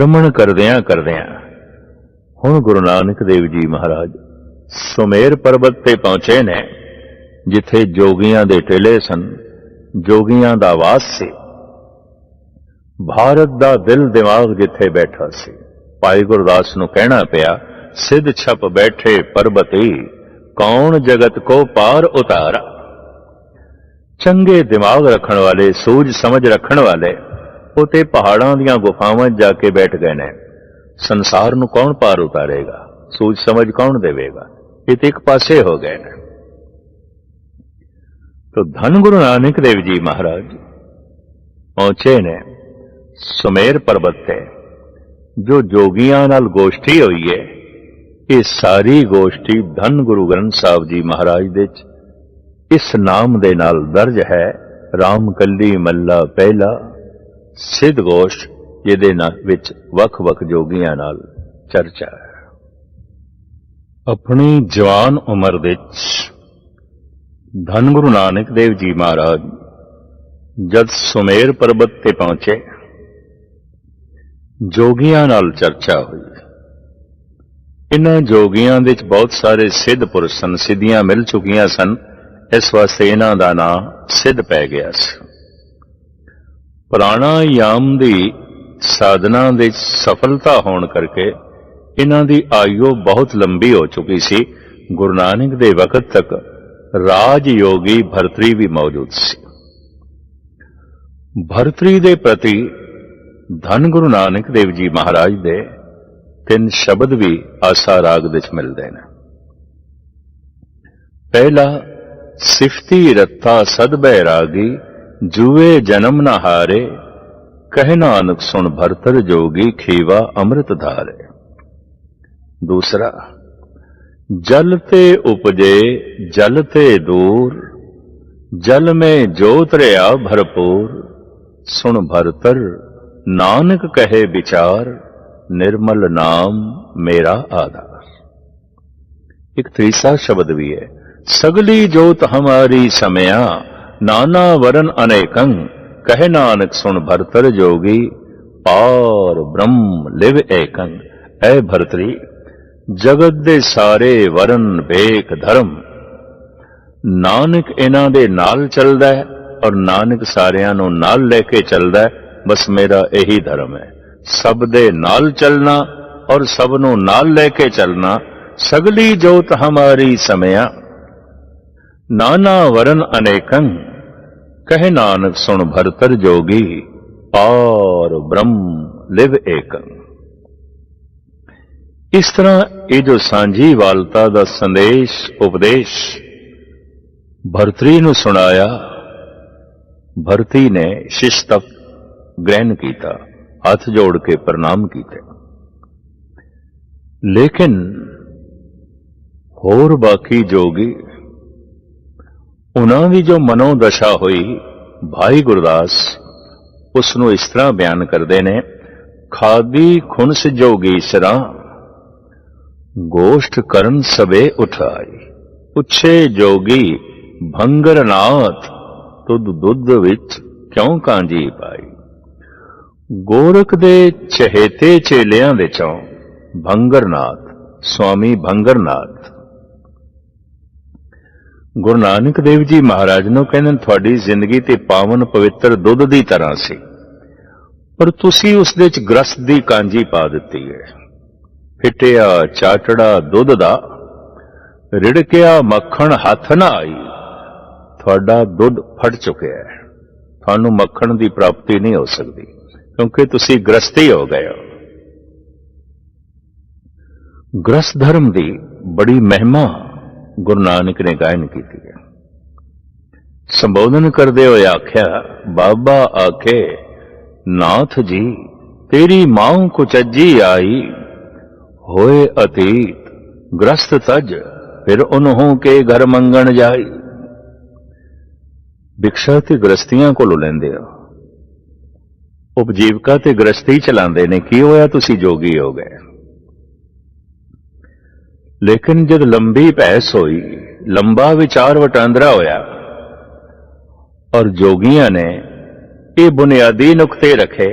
ਹਰਮਨ ਕਰਦਿਆਂ ਕਰਦਿਆਂ ਹੁਣ ਗੁਰੂ ਨਾਨਕ ਦੇਵ ਜੀ ਮਹਾਰਾਜ ਸੁਮੇਰ ਪਰਬਤ ਤੇ ਪਹੁੰਚੇ ਨੇ, ਜਿੱਥੇ ਜੋਗੀਆਂ ਦੇ ਟੇਲੇ ਸਨ, ਜੋਗੀਆਂ ਦਾ ਵਾਸ ਸੀ। ਭਾਰਤ ਦਾ ਦਿਲ ਦਿਮਾਗ ਜਿੱਥੇ ਬੈਠਾ ਸੀ, ਭਾਈ ਗੁਰਦਾਸ ਨੂੰ ਕਹਿਣਾ ਪਿਆ, ਸਿੱਧ ਛਪ ਬੈਠੇ ਪਰਬਤੀ, ਕੌਣ ਜਗਤ ਕੋ ਪਾਰ ਉਤਾਰਾ? ਚੰਗੇ ਦਿਮਾਗ ਰੱਖਣ ਵਾਲੇ, ਸੂਝ ਸਮਝ ਰੱਖਣ ਵਾਲੇ ਉਹ ਤੇ ਪਹਾੜਾਂ ਦੀਆਂ ਗੁਫਾਵਾਂ ਜਾ ਕੇ ਬੈਠ ਗਏ ਨੇ। ਸੰਸਾਰ ਨੂੰ ਕੌਣ ਪਾਰ ਉਤਾਰੇਗਾ? ਸੂਝ ਸਮਝ ਕੌਣ ਦੇਵੇਗਾ? ਇਹ ਤੇ ਇੱਕ ਪਾਸੇ ਹੋ ਗਏ ਨੇ। ਤੋ ਧੰਨ ਗੁਰੂ ਨਾਨਕ ਦੇਵ ਜੀ ਮਹਾਰਾਜ, ਪਹੁੰਚੇ ਨੇ ਸੁਮੇਰ ਪਰਬਤ ਤੇ। ਜੋ ਜੋਗੀਆਂ ਨਾਲ ਗੋਸ਼ਟੀ ਹੋਈ ਹੈ ਇਹ ਸਾਰੀ ਗੋਸ਼ਟੀ ਧੰਨ ਗੁਰੂ ਗ੍ਰੰਥ ਸਾਹਿਬ ਜੀ ਮਹਾਰਾਜ ਦੇ ਚ ਇਸ ਨਾਮ ਦੇ ਨਾਲ ਦਰਜ ਹੈ। ਰਾਮ ਕੱਲੀ ਮੱਲਾ ਪਹਿਲਾ ਸਿੱਧ ਗੋਸ਼ ਜਿਹਦੇ ਨਾਲ ਵਿੱਚ ਵੱਖ-ਵੱਖ ਜੋਗੀਆਂ ਨਾਲ ਚਰਚਾ ਹੈ। ਆਪਣੀ ਜਵਾਨ ਉਮਰ ਵਿੱਚ ਧੰਨ ਗੁਰੂ ਨਾਨਕ ਦੇਵ ਜੀ ਮਹਾਰਾਜ ਜਦ ਸੁਮੇਰ ਪਰਬਤ ਤੇ ਪਹੁੰਚੇ, ਜੋਗੀਆਂ ਨਾਲ ਚਰਚਾ ਹੋਈ। ਇਹਨਾਂ ਜੋਗੀਆਂ ਦੇ ਵਿੱਚ ਬਹੁਤ ਸਾਰੇ ਸਿੱਧ ਪੁਰਸ਼ ਸਨ, ਸਿੱਧੀਆਂ ਮਿਲ ਚੁੱਕੀਆਂ ਸਨ। ਇਸ ਵਾਸਤੇ ਇਹਨਾਂ ਦਾ ਨਾਂ ਸਿੱਧ ਪੈ ਗਿਆ ਸੀ। ਪ੍ਰਾਣਾਯਾਮ ਦੀ ਸਾਧਨਾ ਦੇ ਸਫਲਤਾ ਹੋਣ ਕਰਕੇ ਇਹਨਾਂ ਦੀ ਆਯੂ ਬਹੁਤ ਲੰਬੀ ਹੋ ਚੁੱਕੀ ਸੀ। ਗੁਰੂ ਨਾਨਕ ਦੇ ਵਕਤ ਤੱਕ ਰਾਜ ਯੋਗੀ ਭਰਤਰੀ ਵੀ ਮੌਜੂਦ ਸੀ। ਭਰਤਰੀ ਦੇ ਪ੍ਰਤੀ ਧੰਨ ਗੁਰੂ ਨਾਨਕ ਦੇਵ ਜੀ ਮਹਾਰਾਜ ਦੇ ਤਿੰਨ ਸ਼ਬਦ ਵੀ ਆਸਾ ਰਾਗ ਵਿੱਚ ਮਿਲਦੇ ਨੇ। ਪਹਿਲਾ, ਸਿਫਤੀ ਰੱਤਾ ਸਦ ਬੈਰਾਗੀ ਜੂਏ ਜਨਮ ਨਾ ਹਾਰੇ, ਕਹਿ ਨਾਨਕ ਸੁਣ ਭਰਤਰ ਜੋਗੀ ਖੀਵਾ ਅੰਮ੍ਰਿਤ ਧਾਰੇ। ਦੂਸਰਾ, ਜਲ ਤੇ ਉਪਜੇ, ਜਲ ਤੇ ਦੂਰ, ਜਲ में ਜੋਤ ਰਿਆ ਭਰਪੂਰ, ਸੁਣ ਭਰਤਰ, ਨਾਨਕ ਕਹੇ ਵਿਚਾਰ, ਨਿਰਮਲ ਨਾਮ ਮੇਰਾ ਆਧਾਰ। ਇੱਕ ਤੀਸਰਾ ਸ਼ਬਦ ਵੀ ਹੈ, ਸਗਲੀ ਜੋਤ ਹਮਾਰੀ ਸਮਿਆ ਨਾਨਾ ਵਰਨ ਅਨੇਕੰ, ਕਹਿ ਨਾਨਕ ਸੁਣ ਭਰਤਰ ਜੋਗੀ, ਪਾਰ ਬ੍ਰਹਮ ਲਿਵ ਏਕੰ, ਐ ਭਰਤਰੀ, ਜਗਤ ਦੇ ਸਾਰੇ ਵਰਨ ਵੇਖ ਧਰਮ। ਨਾਨਕ ਇਹਨਾਂ ਦੇ ਨਾਲ ਚੱਲਦਾ ਹੈ ਔਰ ਨਾਨਕ ਸਾਰਿਆਂ ਨੂੰ ਨਾਲ ਲੈ ਕੇ ਚੱਲਦਾ ਹੈ, ਬਸ ਮੇਰਾ ਇਹੀ ਧਰਮ ਹੈ। ਸਭ ਦੇ ਨਾਲ ਚੱਲਣਾ ਔਰ ਸਭ ਨੂੰ ਨਾਲ ਲੈ ਕੇ ਚੱਲਣਾ, ਸਗਲੀ ਜੋਤ ਹਮਾਰੀ ਸਮਿਆ। ਨਾਨਾ ਵਰਨ ਅਨੇਕੰ ਕਹਿ ਨਾਨਕ, ਸੁਣ ਭਰਤਰ ਜੋਗੀ ਪਾਰ ਬ੍ਰਹਮ ਲਿਵ ਏਕੰ। ਇਸ ਤਰ੍ਹਾਂ ਇਹ ਜੋ ਸਾਂਝੀ ਵਾਲਤਾ ਦਾ ਸੰਦੇਸ਼, ਉਪਦੇਸ਼ ਭਰਤਰੀ ਨੂੰ ਸੁਣਾਇਆ, ਭਰਤੀ ਨੇ ਸ਼ਿਸ਼ਤਕ ਗ੍ਰਹਿਣ ਕੀਤਾ, ਹੱਥ ਜੋੜ ਕੇ ਪ੍ਰਣਾਮ ਕੀਤੇ। ਲੇਕਿਨ ਹੋਰ ਬਾਕੀ ਜੋਗੀ ਉਹਨਾਂ ਦੀ ਜੋ ਮਨੋ ਦਸ਼ਾ ਹੋਈ, ਭਾਈ ਗੁਰਦਾਸ ਉਸ ਨੂੰ ਇਸ ਤਰ੍ਹਾਂ ਬਿਆਨ ਕਰਦੇ ਨੇ, ਖਾਦੀ ਖੁਨਸ ਜੋਗੀ ਸਰਾ, ਗੋਸ਼ਟ ਕਰਨ ਸਵੇ ਉਠਾਈ। ਪੁੱਛੇ ਜੋਗੀ ਭੰਗਰਨਾਥ ਤੁਧ ਦੁੱਧ ਵਿੱਚ ਕਿਉਂ ਕਾਂਜੀ ਪਾਈ? ਗੋਰਖ ਦੇ ਚਹੇਤੇ ਚੇਲਿਆਂ ਵਿੱਚੋਂ ਭੰਗਰਨਾਥ, ਸਵਾਮੀ ਭੰਗਰਨਾਥ ਗੁਰੂ ਨਾਨਕ ਦੇਵ ਜੀ ਮਹਾਰਾਜ ਨੂੰ ਕਹਿੰਦੇ ਤੁਹਾਡੀ ਜ਼ਿੰਦਗੀ ਤੇ ਪਾਵਨ ਪਵਿੱਤਰ ਦੁੱਧ ਦੀ ਤਰ੍ਹਾਂ ਸੀ, ਪਰ ਤੁਸੀਂ ਉਸ ਦੇ ਵਿੱਚ ਗ੍ਰਸਤ ਦੀ ਕਾਂਜੀ ਪਾ ਦਿੱਤੀ ਹੈ। ਫਿਟਿਆ, ਚਾਟੜਾ, ਦੁੱਧ ਦਾ ਰਿੜਕਿਆ, ਮੱਖਣ ਹੱਥ ਨਾ ਆਈ, ਤੁਹਾਡਾ ਦੁੱਧ ਫਟ ਚੁੱਕਿਆ ਹੈ। ਤੁਹਾਨੂੰ ਮੱਖਣ ਦੀ ਪ੍ਰਾਪਤੀ ਨਹੀਂ ਹੋ ਸਕਦੀ, ਕਿਉਂਕਿ ਤੁਸੀਂ ਗ੍ਰਸਤੀ ਹੋ ਗਏ ਹੋ। ਗ੍ਰਸਤ ਧਰਮ ਦੀ ਬੜੀ ਮਹਿਮਾ ਗੁਰੂ ਨਾਨਕ ਨੇ ਗਾਇਨ ਕੀਤੀ ਹੈ। ਸੰਬੋਧਨ ਕਰਦੇ ਹੋਏ ਆਖਿਆ, ਬਾਬਾ ਆਖੇ, ਨਾਥ ਜੀ, ਤੇਰੀ ਮਾਂ ਕੁਚੱਜੀ ਆਈ, ਹੋਏ ਅਤੀਤ, ਗ੍ਰਸਤ ਤਜ, ਫਿਰ ਉਨਹੋਂ ਕੇ ਘਰ ਮੰਗਣ ਜਾਈ। ਭਿਕਸ਼ਾ ਤੇ ਗ੍ਰਸਤੀਆਂ ਕੋਲੋਂ ਲੈਂਦੇ ਆ ਉਪਜੀਵਕਾ ਤੇ ਗ੍ਰਸਤੀ ਚਲਾਉਂਦੇ ਨੇ, ਕੀ ਹੋਇਆ ਤੁਸੀਂ ਜੋਗੀ ਹੋ ਗਏ? ਲੇਕਿਨ ਜਦ ਲੰਬੀ ਬਹਿਸ ਹੋਈ, ਲੰਬਾ ਵਿਚਾਰ ਵਟਾਂਦਰਾ ਹੋਇਆ ਔਰ ਜੋਗੀਆਂ ਨੇ ਇਹ ਬੁਨਿਆਦੀ ਨੁਕਤੇ ਰੱਖੇ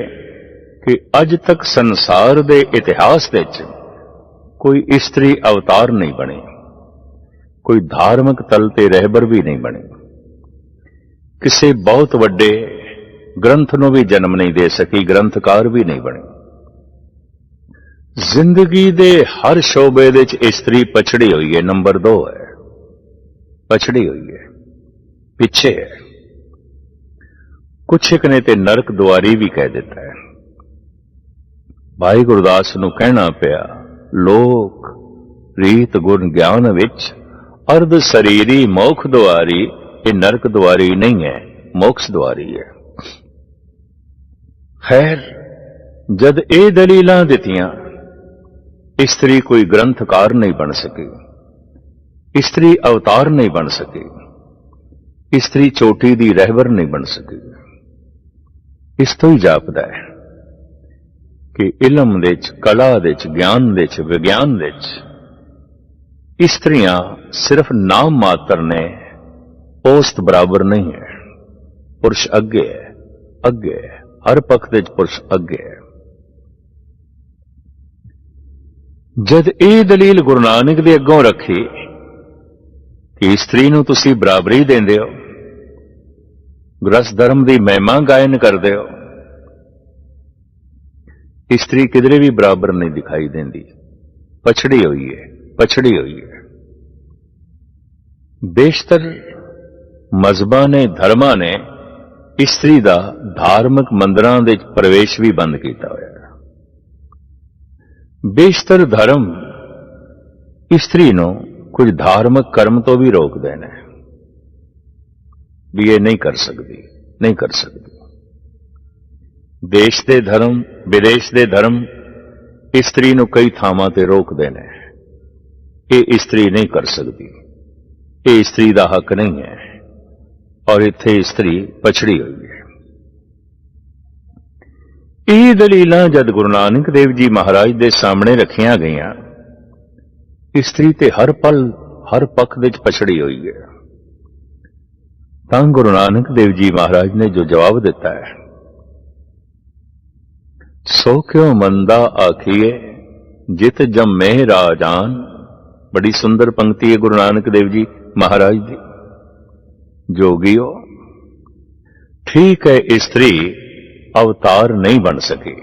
ਕਿ ਅੱਜ ਤੱਕ ਸੰਸਾਰ ਦੇ ਇਤਿਹਾਸ ਵਿੱਚ ਕੋਈ ਇਸਤਰੀ ਅਵਤਾਰ ਨਹੀਂ ਬਣੀ, ਕੋਈ ਧਾਰਮਿਕ ਤਲ ਤੇ ਰਹਿਬਰ ਵੀ ਨਹੀਂ ਬਣੀ। ਕਿਸੇ ਬਹੁਤ ਵੱਡੇ ਗ੍ਰੰਥ ਨੂੰ ਵੀ ਜਨਮ ਨਹੀਂ ਦੇ ਸਕੀ, ਗ੍ਰੰਥਕਾਰ ਵੀ ਨਹੀਂ ਬਣੀ। ਜ਼ਿੰਦਗੀ ਦੇ ਹਰ ਸ਼ੋਬੇ ਦੇ ਵਿੱਚ ਇਸਤਰੀ ਪਛੜੀ ਹੋਈ ਹੈ। ਨੰਬਰ 2 ਹੈ। ਪਛੜੀ ਹੋਈ ਹੈ। ਪਿੱਛੇ ਹੈ। ਕੁਛ ਇੱਕ ਨੇ ਤੇ ਨਰਕ ਦੁਆਰੀ ਵੀ ਕਹਿ ਦਿੱਤਾ ਹੈ। ਭਾਈ ਗੁਰਦਾਸ ਨੂੰ ਕਹਿਣਾ ਪਿਆ, ਲੋਕ ਰੀਤ ਗੁਣ ਗਿਆਨ ਵਿੱਚ ਅਰਧ ਸਰੀਰੀ ਮੋਖ ਦੁਆਰੀ, ਇਹ ਨਰਕ ਦੁਆਰੀ ਨਹੀਂ ਹੈ, ਮੋਕਸ਼ ਦੁਆਰੀ ਹੈ। ਖੈਰ, ਜਦ ਇਹ ਦਲੀਲਾਂ ਦਿੱਤੀਆਂ ਇਸਤਰੀ ਕੋਈ ਗ੍ਰੰਥਕਾਰ ਨਹੀਂ ਬਣ ਸਕੀ। ਇਸਤਰੀ ਅਵਤਾਰ ਨਹੀਂ ਬਣ ਸਕੀ। ਇਸਤਰੀ ਚੋਟੀ ਦੀ ਰਹਿਬਰ ਨਹੀਂ ਬਣ ਸਕੀ। ਇਸ ਤੋਂ ਹੀ ਜਾਪਦਾ ਹੈ ਕਿ ਇਲਮ ਦੇ ਵਿੱਚ ਕਲਾ ਦੇ ਵਿੱਚ ਗਿਆਨ ਦੇ ਵਿੱਚ ਵਿਗਿਆਨ ਦੇ ਵਿੱਚ ਇਸਤਰੀਆਂ ਸਿਰਫ ਨਾਮ ਮਾਤਰ ਨੇ ਔਸਤ ਬਰਾਬਰ ਨਹੀਂ ਹੈ। ਪੁਰਸ਼ ਅੱਗੇ ਹੈ ਅੱਗੇ ਹੈ, ਹਰ ਪੱਖ ਦੇ ਵਿੱਚ ਪੁਰਸ਼ ਅੱਗੇ ਹੈ। ਜਦ ਇਹ ਦਲੀਲ ਗੁਰੂ ਨਾਨਕ ਦੇ ਅੱਗੋਂ ਰੱਖੀ ਕਿ ਇਸਤਰੀ ਨੂੰ ਤੁਸੀਂ ਬਰਾਬਰੀ ਦਿੰਦੇ ਹੋ ਗ੍ਰਸ ਧਰਮ ਦੀ ਮਹਿਮਾ ਗਾਇਨ ਕਰਦੇ ਹੋ ਇਸਤਰੀ ਕਿਧਰੇ ਵੀ ਬਰਾਬਰ ਨਹੀਂ ਦਿਖਾਈ ਦਿੰਦੀ। ਪਛੜੀ ਹੋਈ ਹੈ, ਪਛੜੀ ਹੋਈ ਹੈ। ਬੇਸ਼ਤਰ ਮਜ਼ਬਾਂ ਨੇ, ਧਰਮਾਂ ਨੇ ਇਸਤਰੀ ਦਾ ਧਾਰਮਿਕ ਮੰਦਰਾਂ ਦੇ ਪ੍ਰਵੇਸ਼ ਵੀ ਬੰਦ ਕੀਤਾ ਹੋਇਆ। ਬੇਸ਼ਤਰ ਧਰਮ ਇਸਤਰੀ ਨੂੰ ਕੁਝ ਧਾਰਮਿਕ ਕਰਮ ਤੋਂ ਵੀ ਰੋਕਦੇ ਨੇ। ਵੀ ਇਹ ਨਹੀਂ ਕਰ ਸਕਦੀ, ਨਹੀਂ ਕਰ ਸਕਦੀ। ਦੇਸ਼ ਦੇ ਧਰਮ, ਵਿਦੇਸ਼ ਦੇ ਧਰਮ ਇਸਤਰੀ ਨੂੰ ਕਈ ਥਾਵਾਂ ਤੇ ਰੋਕਦੇ ਨੇ। ਇਹ ਇਸਤਰੀ ਨਹੀਂ ਕਰ ਸਕਦੀ। ਇਹ ਇਸਤਰੀ ਦਾ ਹੱਕ ਨਹੀਂ ਹੈ। ਔਰ ਇੱਥੇ ਇਸਤਰੀ ਪਛੜੀ ਹੋਈ ਹੈ। ਇਹ ਦਲੀਲਾਂ ਜਦ ਗੁਰੂ ਨਾਨਕ ਦੇਵ ਜੀ ਮਹਾਰਾਜ ਦੇ ਸਾਹਮਣੇ ਰੱਖੀਆਂ ਗਈਆਂ, ਇਸਤਰੀ ਤੇ ਹਰ ਪਲ, ਹਰ ਪੱਖ ਵਿੱਚ ਪਛੜੀ ਹੋਈ ਹੈ। ਤਾਂ ਗੁਰੂ ਨਾਨਕ ਦੇਵ ਜੀ ਮਹਾਰਾਜ ਨੇ ਜੋ ਜਵਾਬ ਦਿੱਤਾ ਹੈ, ਸੋ ਕਿਉ ਮੰਦਾ ਆਖੀਏ ਜਿਤ ਜੰਮੇ ਰਾਜਾਨ ਬੜੀ ਸੁੰਦਰ ਪੰਕਤੀ ਹੈ ਗੁਰੂ ਨਾਨਕ ਦੇਵ ਜੀ ਮਹਾਰਾਜ ਦੀ। ਜੋਗਿਓ, ਠੀਕ ਹੈ ਇਸਤਰੀ ਅਵਤਾਰ ਨਹੀਂ ਬਣ ਸਕੀ।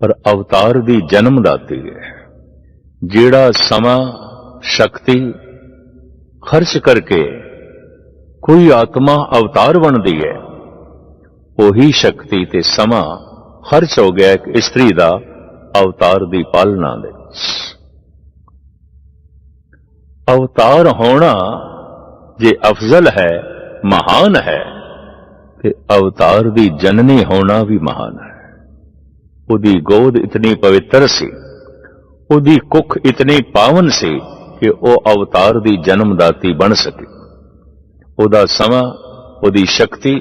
ਪਰ ਅਵਤਾਰ ਦੀ ਜਨਮ ਦਾਤੀ ਹੈ। ਜਿਹੜਾ ਸਮਾਂ, ਸ਼ਕਤੀ ਖਰਚ ਕਰਕੇ ਕੋਈ ਆਤਮਾ ਅਵਤਾਰ ਬਣਦੀ ਹੈ, ਉਹੀ ਸ਼ਕਤੀ ਤੇ ਸਮਾਂ ਖਰਚ ਹੋ ਗਿਆ ਇੱਕ ਇਸਤਰੀ ਦਾ ਅਵਤਾਰ ਦੀ ਪਾਲਣਾ ਦੇ ਅਵਤਾਰ ਹੋਣਾ ਜੇ ਅਫਜ਼ਲ ਹੈ, ਮਹਾਨ ਹੈ ਤੇ ਅਵਤਾਰ ਦੀ ਜਨਨੀ ਹੋਣਾ ਵੀ ਮਹਾਨ ਹੈ। ਉਹਦੀ ਗੋਦ ਇਤਨੀ ਪਵਿੱਤਰ ਸੀ, ਉਹਦੀ ਕੁੱਖ ਇਤਨੀ ਪਾਵਨ ਸੀ ਕਿ ਉਹ ਅਵਤਾਰ ਦੀ ਜਨਮਦਾਤੀ ਬਣ ਸਕੇ। ਉਹਦਾ ਸਮਾਂ, ਉਹਦੀ ਸ਼ਕਤੀ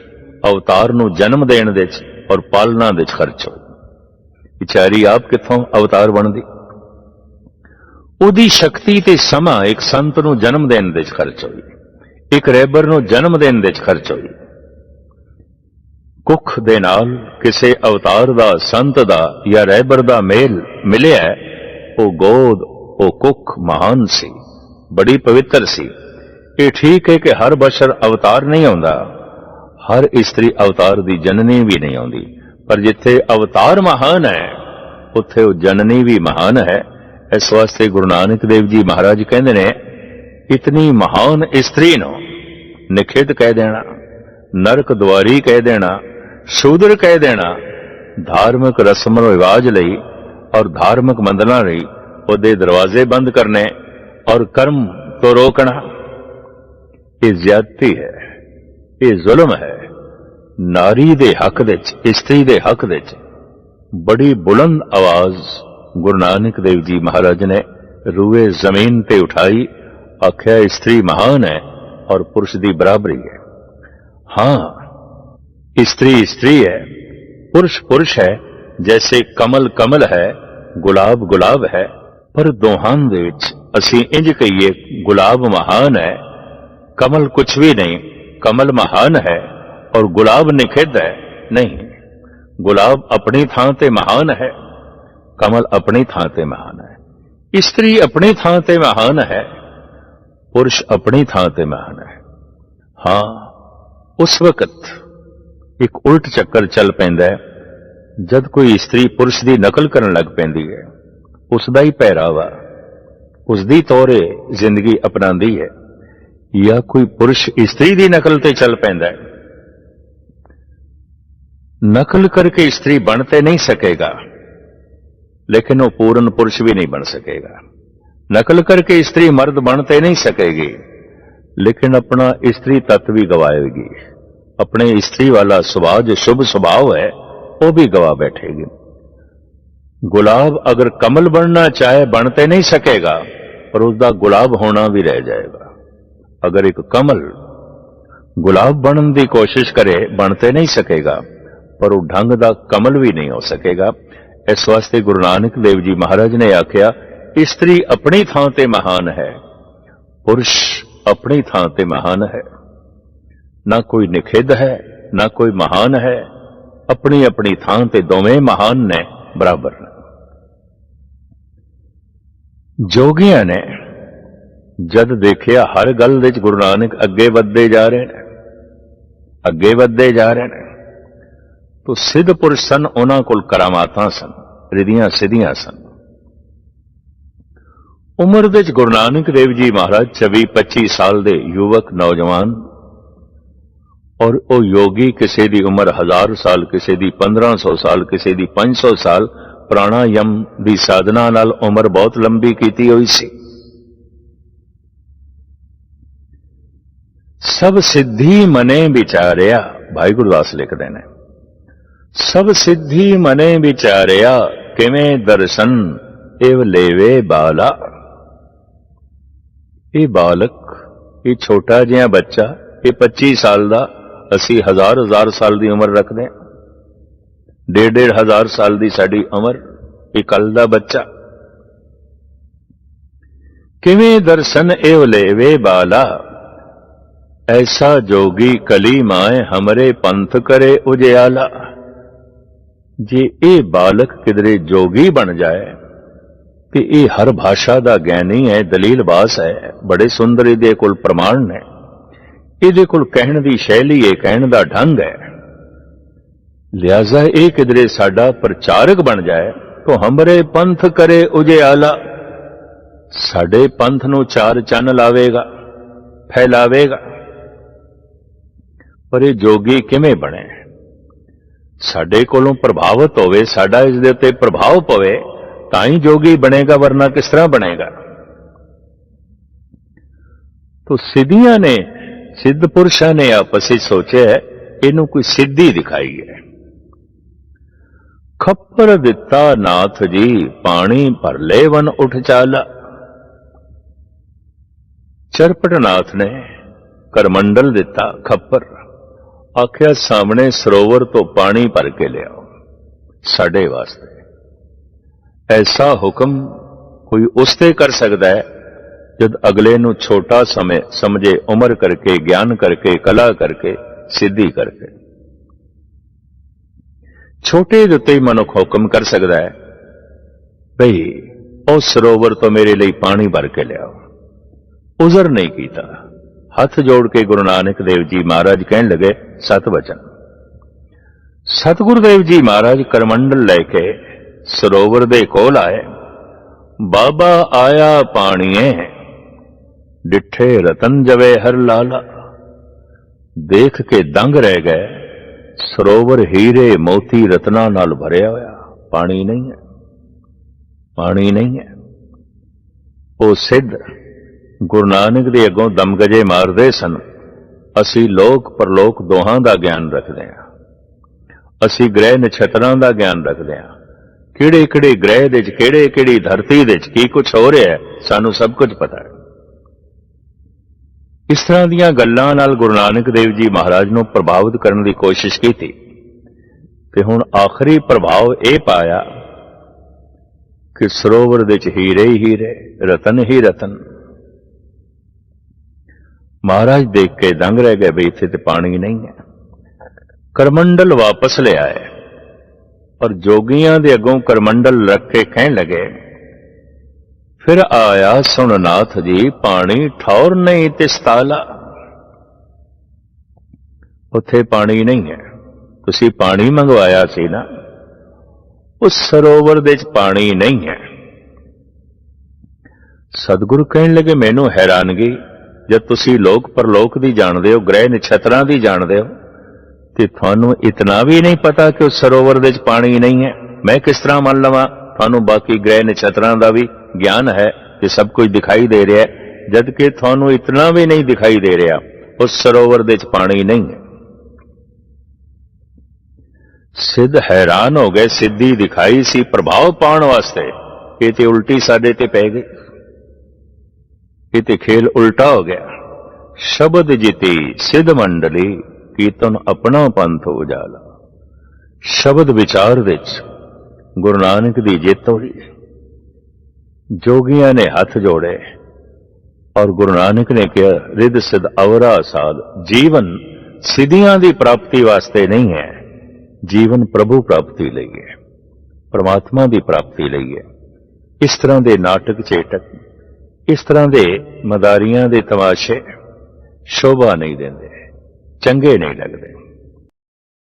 ਅਵਤਾਰ ਨੂੰ ਜਨਮ ਦੇਣ ਦੇ ਵਿੱਚ ਔਰ ਪਾਲਣਾ ਦੇ ਵਿੱਚ ਖਰਚ ਹੋਈ। ਵਿਚਾਰੀ ਆਪ ਕਿੱਥੋਂ ਅਵਤਾਰ ਬਣਦੀ? ਉਹਦੀ ਸ਼ਕਤੀ ਤੇ ਸਮਾਂ ਇੱਕ ਸੰਤ ਨੂੰ ਜਨਮ ਦੇਣ ਦੇ ਵਿੱਚ ਖਰਚ ਹੋਈ। ਇੱਕ ਰੈਬਰ ਨੂੰ ਜਨਮ ਦੇਣ ਦੇ ਵਿੱਚ ਖਰਚ ਹੋਈ। ਕੁੱਖ ਦੇ ਨਾਲ ਕਿਸੇ ਅਵਤਾਰ ਦਾ, ਸੰਤ ਦਾ ਜਾਂ ਰਹਿਬਰ ਦਾ ਮੇਲ ਮਿਲਿਆ ਉਹ ਗੋਦ, ਉਹ ਕੁੱਖ ਮਹਾਨ ਸੀ, ਬੜੀ ਪਵਿੱਤਰ ਸੀ। ਇਹ ਠੀਕ ਹੈ ਕਿ ਹਰ ਬਸ਼ਰ ਅਵਤਾਰ ਨਹੀਂ ਆਉਂਦਾ। ਹਰ ਇਸਤਰੀ ਅਵਤਾਰ ਦੀ ਜਨਨੀ ਵੀ ਨਹੀਂ ਆਉਂਦੀ। ਪਰ ਜਿੱਥੇ ਅਵਤਾਰ ਮਹਾਨ ਹੈ, ਉੱਥੇ ਉਹ ਜਨਨੀ ਵੀ ਮਹਾਨ ਹੈ। ਇਸ ਵਾਸਤੇ ਗੁਰੂ ਨਾਨਕ ਦੇਵ ਜੀ ਮਹਾਰਾਜ ਕਹਿੰਦੇ ਨੇ, ਇਤਨੀ ਮਹਾਨ ਇਸਤਰੀ ਨੂੰ ਨਿਖਿਤ ਕਹਿ ਦੇਣਾ, ਨਰਕ ਦੁਆਰੀ ਕਹਿ ਦੇਣਾ ਸ਼ੂਦਰ ਕਹਿ ਦੇਣਾ, ਧਾਰਮਿਕ ਰਸਮ ਰਿਵਾਜ ਲਈ ਔਰ ਧਾਰਮਿਕ ਮੰਦਲਾਂ ਲਈ ਉਹਦੇ ਦਰਵਾਜ਼ੇ ਬੰਦ ਕਰਨੇ ਔਰ ਕਰਮ ਤੋਂ ਰੋਕਣਾ। ਇਹ ਜ਼ਿਆਦਤੀ ਹੈ, ਇਹ ਜ਼ੁਲਮ ਹੈ। ਨਾਰੀ ਦੇ ਹੱਕ ਵਿੱਚ, ਇਸਤਰੀ ਦੇ ਹੱਕ ਵਿੱਚ ਬੜੀ ਬੁਲੰਦ ਆਵਾਜ਼ ਗੁਰੂ ਨਾਨਕ ਦੇਵ ਜੀ ਮਹਾਰਾਜ ਨੇ ਰੂਏ ਜ਼ਮੀਨ ਤੇ ਉਠਾਈ, ਆਖਿਆ, ਇਸਤਰੀ ਮਹਾਨ ਹੈ ਔਰ ਪੁਰਸ਼ ਦੀ ਬਰਾਬਰੀ ਹੈ। ਹਾਂ ਇਸਤਰੀ ਇਸਤਰੀ ਹੈ ਪੁਰਸ਼ ਪੁਰਸ਼ ਹੈ ਜੈਸੇ ਕਮਲ ਕਮਲ ਹੈ ਗੁਲਾਬ ਗੁਲਾਬ ਹੈ ਪਰ ਦੋਹਾਂ ਦੇ ਵਿੱਚ ਅਸੀਂ ਇੰਜ ਕਹੀਏ ਗੁਲਾਬ ਮਹਾਨ ਹੈ ਕਮਲ ਕੁਛ ਵੀ ਨਹੀਂ ਕਮਲ ਮਹਾਨ ਹੈ ਔਰ ਗੁਲਾਬ ਨਿਖਿਧ ਹੈ ਨਹੀਂ ਗੁਲਾਬ ਆਪਣੀ ਥਾਂ ਤੇ ਮਹਾਨ ਹੈ ਕਮਲ ਆਪਣੀ ਥਾਂ ਤੇ ਮਹਾਨ ਹੈ ਇਸਤਰੀ ਆਪਣੀ ਥਾਂ ਤੇ ਮਹਾਨ ਹੈ ਪੁਰਸ਼ ਆਪਣੀ ਥਾਂ ਤੇ ਮਹਾਨ ਹੈ ਹਾਂ ਉਸ ਵਕਤ ਇੱਕ ਉਲਟ ਚੱਕਰ ਚੱਲ ਪੈਂਦਾ ਹੈ। ਜਦ ਕੋਈ ਇਸਤਰੀ ਪੁਰਸ਼ ਦੀ ਨਕਲ ਕਰਨ ਲੱਗ ਪੈਂਦੀ ਹੈ, ਉਸ ਦਾ ਹੀ ਪਹਿਰਾਵਾ, ਉਸ ਦੀ ਤੌਰੇ ਜ਼ਿੰਦਗੀ ਅਪਣਾਉਂਦੀ ਹੈ। ਜਾਂ ਕੋਈ ਪੁਰਸ਼ ਇਸਤਰੀ ਦੀ ਨਕਲ ਤੇ ਚੱਲ ਪੈਂਦਾ ਹੈ। ਨਕਲ ਕਰਕੇ ਇਸਤਰੀ ਬਣ ਤੇ ਨਹੀਂ ਸਕੇਗਾ, ਲੇਕਿਨ ਉਹ ਪੂਰਨ ਪੁਰਸ਼ ਵੀ ਨਹੀਂ ਬਣ ਸਕੇਗਾ। ਨਕਲ ਕਰਕੇ ਇਸਤਰੀ ਮਰਦ ਬਣ ਤੇ ਨਹੀਂ ਸਕੇਗੀ, ਲੇਕਿਨ ਆਪਣਾ ਇਸਤਰੀ ਤੱਤ ਵੀ ਗਵਾਏਗੀ। ਆਪਣੇ ਇਸਤਰੀ ਵਾਲਾ ਸੁਭਾਅ, ਜੋ ਸ਼ੁਭ ਸੁਭਾਅ ਹੈ ਉਹ ਵੀ ਗਵਾ ਬੈਠੇਗੀ। ਗੁਲਾਬ ਅਗਰ ਕਮਲ ਬਣਨਾ ਚਾਹੇ, ਬਣ ਤੇ ਨਹੀਂ ਸਕੇਗਾ, ਪਰ ਉਸ ਦਾ ਗੁਲਾਬ ਹੋਣਾ ਵੀ ਰਹਿ ਜਾਏਗਾ। ਅਗਰ ਇੱਕ ਕਮਲ ਗੁਲਾਬ ਬਣਨ ਦੀ ਕੋਸ਼ਿਸ਼ ਕਰੇ, ਬਣ ਤੇ ਨਹੀਂ ਸਕੇਗਾ, ਪਰ ਉਹ ਢੰਗ ਦਾ ਕਮਲ ਵੀ ਨਹੀਂ ਹੋ ਸਕੇਗਾ। ਇਸ ਵਾਸਤੇ ਗੁਰੂ ਨਾਨਕ ਦੇਵ ਜੀ ਮਹਾਰਾਜ ਨੇ ਆਖਿਆ, ਇਸਤਰੀ ਆਪਣੀ ਥਾਂ ਤੇ ਮਹਾਨ ਹੈ, ਪੁਰਸ਼ ਆਪਣੀ ਥਾਂ ਤੇ ਮਹਾਨ ਹੈ। ਨਾ ਕੋਈ ਨਿਖਿੱਧ ਹੈ, ਨਾ ਕੋਈ ਮਹਾਨ ਹੈ। ਆਪਣੀ ਆਪਣੀ ਥਾਂ ਤੇ ਦੋਵੇਂ ਮਹਾਨ ਨੇ, ਬਰਾਬਰ। ਨੇ ਜੋਗੀਆਂ ਨੇ, ਜਦ ਦੇਖਿਆ ਹਰ ਗੱਲ ਵਿੱਚ ਗੁਰੂ ਨਾਨਕ ਅੱਗੇ ਵੱਧਦੇ ਜਾ ਰਹੇ ਨੇ, ਅੱਗੇ ਵੱਧਦੇ ਜਾ ਰਹੇ ਨੇ, ਤੋ ਸਿੱਧ ਪੁਰਸ਼ ਸਨ, ਉਹਨਾਂ ਕੋਲ ਕਰਾਮਾਤਾਂ ਸਨ, ਰਿਧੀਆਂ ਸਿੱਧੀਆਂ ਸਨ। ਉਮਰ ਵਿੱਚ ਗੁਰੂ ਨਾਨਕ ਦੇਵ ਜੀ ਮਹਾਰਾਜ 24 25 ਸਾਲ ਦੇ ਯੁਵਕ, ਨੌਜਵਾਨ ਔਰ ਉਹ ਯੋਗੀ ਕਿਸੇ ਦੀ ਉਮਰ 1000 ਸਾਲ, ਕਿਸੇ ਦੀ 1500 ਸਾਲ, ਕਿਸੇ ਦੀ 500 ਸਾਲ, ਪ੍ਰਾਣਾਯਮ ਦੀ ਸਾਧਨਾ ਨਾਲ ਉਮਰ ਬਹੁਤ ਲੰਬੀ ਕੀਤੀ ਹੋਈ ਸੀ। ਸਭ ਸਿੱਧੀ ਮਨੇ ਵਿਚਾਰਿਆ ਭਾਈ ਗੁਰਦਾਸ ਲਿਖਦੇ ਨੇ, ਸਭ ਸਿੱਧੀ ਮਨੇ ਵਿਚਾਰਿਆ, ਕਿਵੇਂ ਦਰਸ਼ਨ, ਇਵ ਲੇਵੇ ਬਾਲਾ। ਇਹ ਬਾਲਕ, ਇਹ ਛੋਟਾ ਜਿਹਾ ਬੱਚਾ, ਇਹ 25 ਸਾਲ ਦਾ ਅਸੀਂ ਹਜ਼ਾਰ ਹਜ਼ਾਰ ਸਾਲ ਦੀ ਉਮਰ ਰੱਖਦੇ ਹਾਂ। ਡੇਢ ਡੇਢ ਹਜ਼ਾਰ ਸਾਲ ਦੀ ਸਾਡੀ ਉਮਰ ਇਹ ਕੱਲ ਦਾ ਬੱਚਾ। ਕਿਵੇਂ ਦਰਸ਼ਨ ਇਹ ਲੇਵੇ ਬਾਲਾ? ਐਸਾ ਜੋਗੀ ਕਲੀ ਮਾਏ ਹਮਰੇ ਪੰਥ ਕਰੇ ਉਜਿਆਲਾ। ਜੇ ਇਹ ਬਾਲਕ ਕਿਦਰੇ ਜੋਗੀ ਬਣ ਜਾਏ ਕਿ ਇਹ ਹਰ ਭਾਸ਼ਾ ਦਾ ਗਿਆਨੀ ਹੈ ਦਲੀਲਬਾਸ ਹੈ, ਬੜੇ ਸੁੰਦਰ ਇਹਦੇ ਕੋਲ ਪ੍ਰਮਾਣ ਨੇ। ਇਹਦੇ ਕੋਲ ਕਹਿਣ ਦੀ ਸ਼ੈਲੀ ਹੈ ਕਹਿਣ ਦਾ ਢੰਗ ਹੈ। ਲਿਆਜ਼ਾ ਇਹ ਕਿਦਰੇ ਸਾਡਾ ਪ੍ਰਚਾਰਕ ਬਣ ਜਾਏ, ਤਾਂ ਹਮਰੇ ਪੰਥ ਕਰੇ ਉਜਿਆਲਾ ਸਾਡੇ ਪੰਥ ਨੂੰ ਚਾਰ ਚੰਨ ਲਾਵੇਗਾ, ਫੈਲਾਵੇਗਾ। ਪਰ ਇਹ ਜੋਗੀ ਕਿਵੇਂ ਬਣੇ? ਸਾਡੇ ਕੋਲੋਂ ਪ੍ਰਭਾਵਿਤ ਹੋਵੇ, ਸਾਡਾ ਇਸ ਦੇ ਉੱਤੇ ਪ੍ਰਭਾਵ ਪਵੇ, ਤਾਂ ਹੀ ਜੋਗੀ ਬਣੇਗਾ, ਵਰਨਾ ਕਿਸ ਤਰ੍ਹਾਂ ਬਣੇਗਾ? ਤੋ ਸਿੱਧੀਆਂ ਨੇ ਸਿੱਧ ਪੁਰਸ਼ਾਂ ਨੇ ਆਪਸ ਵਿੱਚ ਸੋਚਿਆ ਇਹਨੂੰ ਕੋਈ ਸਿੱਧੀ ਦਿਖਾਈ ਹੈ। ਖੱਪਰ ਦਿੱਤਾ ਨਾਥ ਜੀ, ਪਾਣੀ ਭਰ ਲੈ ਵਨ ਉਠ ਚਾਲਾ। ਚਰਪਟਨਾਥ ਨੇ ਕਰਮੰਡਲ ਦਿੱਤਾ ਖੱਪਰ। ਆਖਿਆ, ਸਾਹਮਣੇ ਸਰੋਵਰ ਤੋਂ ਪਾਣੀ ਭਰ ਕੇ ਲਿਆਓ, ਸਾਡੇ ਵਾਸਤੇ। ਐਸਾ ਹੁਕਮ ਕੋਈ ਉਸ ਤੇ ਕਰ ਸਕਦਾ ਹੈ ਜਦ ਅਗਲੇ ਨੂੰ ਛੋਟਾ ਸਮੇਂ ਸਮਝੇ, ਉਮਰ ਕਰਕੇ, ਗਿਆਨ ਕਰਕੇ, ਕਲਾ ਕਰਕੇ, ਸਿੱਧੀ ਕਰਕੇ। ਛੋਟੇ ਦੇ ਉੱਤੇ ਹੀ ਮਨੁੱਖ ਹੁਕਮ ਕਰ ਸਕਦਾ ਹੈ, ਭਈ ਉਹ ਸਰੋਵਰ ਤੋਂ ਮੇਰੇ ਲਈ ਪਾਣੀ ਭਰ ਕੇ ਲਿਆਓ। ਉਜ਼ਰ ਨਹੀਂ ਕੀਤਾ। ਹੱਥ ਜੋੜ ਕੇ ਗੁਰੂ ਨਾਨਕ ਦੇਵ ਜੀ ਮਹਾਰਾਜ ਕਹਿਣ ਲੱਗੇ, ਸਤ ਵਚਨ। ਸਤਿਗੁਰੂ ਦੇਵ ਜੀ ਮਹਾਰਾਜ ਕਰਮੰਡਲ ਲੈ ਕੇ ਸਰੋਵਰ ਦੇ ਕੋਲ ਆਏ। ਬਾਬਾ ਆਇਆ ਪਾਣੀਏ ਡਿੱਠੇ ਰਤਨ ਜਵੇ ਹਰ ਲਾਲਾ। ਦੇਖ ਕੇ ਦੰਗ ਰਹਿ ਗਏ, ਸਰੋਵਰ ਹੀਰੇ ਮੋਤੀ ਰਤਨਾ ਨਾਲ ਭਰਿਆ ਹੋਇਆ। ਪਾਣੀ ਨਹੀਂ ਹੈ, ਪਾਣੀ ਨਹੀਂ ਹੈ। ਉਹ ਸਿੱਧ ਗੁਰੂ ਨਾਨਕ ਦੇ ਅੱਗੋਂ ਦਮਗਜੇ ਮਾਰਦੇ ਸਨ। ਅਸੀਂ ਲੋਕ ਪਰਲੋਕ ਦੋਹਾਂ ਦਾ ਗਿਆਨ ਰੱਖਦੇ ਹਾਂ। ਅਸੀਂ ਗ੍ਰਹਿ ਨਛਤਰਾਂ ਦਾ ਗਿਆਨ ਰੱਖਦੇ ਹਾਂ। ਕਿਹੜੇ ਕਿਹੜੇ ਗ੍ਰਹਿ ਦੇ ਵਿੱਚ ਕਿਹੜੇ ਕਿਹੜੀ ਧਰਤੀ ਦੇ ਵਿੱਚ ਕੀ ਕੁਝ ਹੋ ਰਿਹਾ ਸਾਨੂੰ ਸਭ ਕੁਝ ਪਤਾ ਹੈ। ਇਸ ਤਰ੍ਹਾਂ ਦੀਆਂ ਗੱਲਾਂ ਨਾਲ ਗੁਰੂ ਨਾਨਕ ਦੇਵ ਜੀ ਮਹਾਰਾਜ ਨੂੰ ਪ੍ਰਭਾਵਿਤ ਕਰਨ ਦੀ ਕੋਸ਼ਿਸ਼ ਕੀਤੀ। ਤੇ ਹੁਣ ਆਖਰੀ ਪ੍ਰਭਾਵ ਇਹ ਪਾਇਆ ਕਿ ਸਰੋਵਰ ਵਿੱਚ ਹੀਰੇ ਹੀਰੇ, ਰਤਨ ਹੀ ਰਤਨ। ਮਹਾਰਾਜ ਦੇਖ ਕੇ ਦੰਗ ਰਹਿ ਗਏ ਵੀ ਇੱਥੇ ਤੇ ਪਾਣੀ ਨਹੀਂ ਹੈ। ਕਰਮੰਡਲ ਵਾਪਸ ਲਿਆਏ। ਪਰ ਜੋਗੀਆਂ ਦੇ ਅੱਗੋਂ ਕਰਮੰਡਲ ਰੱਖ ਕੇ ਕਹਿਣ ਲੱਗੇ ਫਿਰ ਆਇਆ ਸੁਣਨਾਥ ਜੀ, ਪਾਣੀ ਠੌਰ ਨਹੀਂ ਤਿਸ ਤਾਲਾ ਉੱਥੇ ਪਾਣੀ ਨਹੀਂ ਹੈ। ਤੁਸੀਂ ਪਾਣੀ ਮੰਗਵਾਇਆ ਸੀ ਨਾ? ਉਸ ਸਰੋਵਰ ਦੇ ਵਿੱਚ ਪਾਣੀ ਨਹੀਂ ਹੈ। ਸਤਿਗੁਰੂ ਕਹਿਣ ਲੱਗੇ, ਮੈਨੂੰ ਹੈਰਾਨਗੀ। ਜਦ ਤੁਸੀਂ ਲੋਕ ਪਰਲੋਕ ਦੀ ਜਾਣਦੇ ਹੋ, ਗ੍ਰਹਿ ਨਛਤਰਾਂ ਦੀ ਜਾਣਦੇ ਹੋ, ਤੇ ਤੁਹਾਨੂੰ ਇਤਨਾ ਵੀ ਨਹੀਂ ਪਤਾ ਕਿ ਉਸ ਸਰੋਵਰ ਦੇ ਵਿੱਚ ਪਾਣੀ ਨਹੀਂ ਹੈ। ਮੈਂ ਕਿਸ ਤਰ੍ਹਾਂ ਮੰਨ ਲਵਾਂ? ਤੁਹਾਨੂੰ ਬਾਕੀ ਗ੍ਰਹਿ ਨਛਤਰਾਂ ਦਾ ਵੀ ਗਿਆਨ ਹੈ ਤੇ ਸਭ ਕੁਝ ਦਿਖਾਈ ਦੇ ਰਿਹਾ ਹੈ ਜਦ ਕਿ ਤੁਹਾਨੂੰ ਇਤਨਾ ਵੀ ਨਹੀਂ ਦਿਖਾਈ ਦੇ ਰਿਹਾ, ਉਸ ਸਰੋਵਰ ਦੇ ਵਿੱਚ ਪਾਣੀ ਨਹੀਂ ਹੈ। ਸਿੱਧ ਹੈਰਾਨ ਹੋ ਗਏ, ਸਿੱਧੀ ਦਿਖਾਈ ਸੀ ਪ੍ਰਭਾਵ ਪਾਉਣ ਵਾਸਤੇ, ਇਹ ਤੇ ਉਲਟੀ ਸਾਡੇ ਤੇ ਪੈ ਗਈ। ਇਹ ਤੇ ਖੇਲ ਉਲਟਾ ਹੋ ਗਿਆ। ਸ਼ਬਦ ਜਿਤੀ ਸਿੱਧ ਮੰਡਲੀ, ਕੀਰਤਨ ਆਪਣਾ ਪੰਥ ਉਜਾਲਾ। ਸ਼ਬਦ ਵਿਚਾਰ ਵਿੱਚ ਗੁਰੂ ਨਾਨਕ ਦੀ ਜਿੱਤ ਹੋਈ। ਜੋਗੀਆਂ ਨੇ ਹੱਥ ਜੋੜੇ ਔਰ ਗੁਰੂ ਨਾਨਕ ਨੇ ਕਿਹਾ, ਰਿੱਧ ਸਿਧ ਅਵਰਾ ਸਾਧ, ਜੀਵਨ ਸਿੱਧੀਆਂ ਦੀ ਪ੍ਰਾਪਤੀ ਵਾਸਤੇ ਨਹੀਂ ਹੈ, ਜੀਵਨ ਪ੍ਰਭੂ ਪ੍ਰਾਪਤੀ ਲਈ ਹੈ, ਪ੍ਰਮਾਤਮਾ ਦੀ ਪ੍ਰਾਪਤੀ ਲਈ ਹੈ। ਇਸ ਤਰ੍ਹਾਂ ਦੇ ਨਾਟਕ ਚੇਟਕ ਇਸ ਤਰ੍ਹਾਂ ਦੇ ਮਦਾਰੀਆਂ ਦੇ ਤਮਾਸ਼ੇ ਸ਼ੋਭਾ ਨਹੀਂ ਦਿੰਦੇ, ਚੰਗੇ ਨਹੀਂ ਲੱਗਦੇ।